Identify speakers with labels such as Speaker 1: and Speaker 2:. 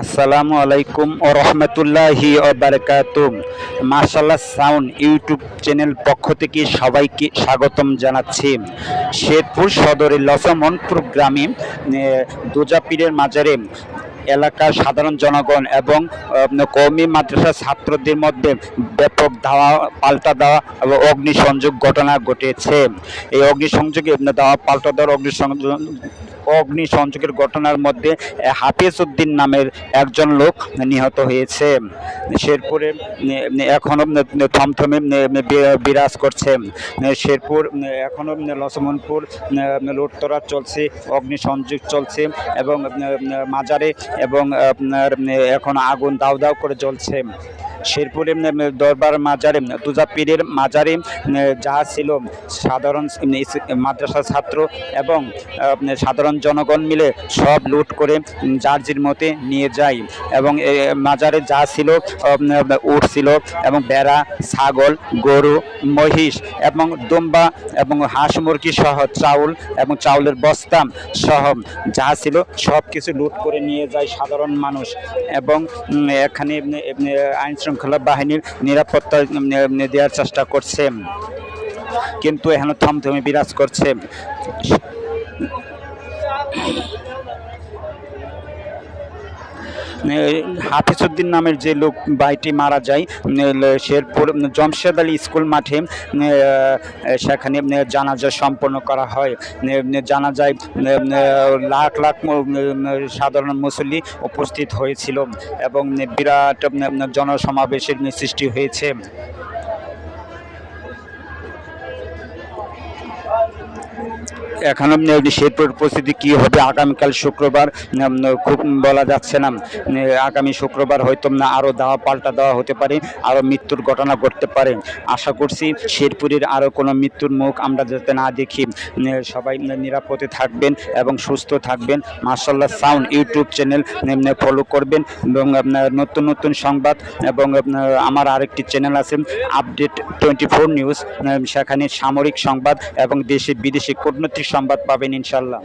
Speaker 1: আসসালামু আলাইকুম ও রহমতুল্লাহি বারকাতুম মার্শাল্লাহ সাউন্ড ইউটিউব চ্যানেল পক্ষ থেকে সবাইকে স্বাগতম জানাচ্ছি। শেরপুর সদরের লসমনপুর গ্রামে দোজাপীরের মাজারে এলাকার সাধারণ জনগণ এবং আহ, কওমি মাদ্রাসার ছাত্রদের মধ্যে ব্যাপক ধাওয়া পাল্টা দেওয়া এবং অগ্নিসংযোগ ঘটনা ঘটেছে। এই অগ্নিসংযোগে দেওয়া পাল্টা দেওয়ার অগ্নিসংযোগ অগ্নিসংযোগের ঘটনার মধ্যে হাফিজ উদ্দিন নামের একজন লোক নিহত হয়েছে। শেরপুরে এখনও থমথমে বিরাজ করছে। শেরপুর এখনও লসমনপুর লুটতরা চলছে, অগ্নিসংযোগ চলছে এবং মাজারে এবং আপনার এখন আগুন দাউ দাউ করে জ্বলছে। শেরপুরে দরবার মাজারে তুজা পীরের মাজারে উম, যা ছিল সাধারণ মাদ্রাসা ছাত্র এবং সাধারণ জনগণ মিলে সব লুট করে উম, যার জির মতে নিয়ে যায়। এবং মাজারে যা ছিল উট ছিল এবং বেড়া ছাগল গরু মহিষ এবং দুম্বা এবং হাঁস মুরগি সহ চাউল এবং চাউলের বস্তা সহ যা ছিল সব কিছু লুট করে নিয়ে যায় সাধারণ মানুষ এবং এখানে আইন শৃঙ্খলা বাহিনীর নিরাপত্তা দেওয়ার চেষ্টা করছে। কিন্তু এখনও থমথমে বিরাজ করছে। হাফিজউদ্দিন নামের যে লোক বাইটি মারা যায় শেরপুর, জমশেদ আলী স্কুল মাঠে সেখানে জানাজা সম্পন্ন করা হয়। জানা যায় লাখ লাখ সাধারণ মুসল্লি উপস্থিত হয়েছিল এবং বিরাট জনসমাবেশের সৃষ্টি হয়েছে। এখনও শেরপুর পরিস্থিতি কী হবে? আগামীকাল শুক্রবার খুব বলা যাচ্ছে না আগামী শুক্রবার হয়তো না আরও দেওয়া, পাল্টা দেওয়া হতে পারে আরও মৃত্যুর ঘটনা ঘটতে পারে। আশা করছি শেরপুরের আরও কোনো মৃত্যুর মুখ আমরা যাতে না দেখি সবাই নিরাপদে থাকবেন এবং সুস্থ থাকবেন। মার্শাল্লাহ সাউন্ড ইউটিউব চ্যানেল ফলো করবেন এবং আপনার নতুন নতুন সংবাদ এবং আমার আরেকটি চ্যানেল আছে আপডেট টোয়েন্টি ফোর নিউজ সেখানে সামরিক সংবাদ এবং দেশে বিদেশি কূটনৈতিক সংবাদ পাবেন ইনশাল্লাহ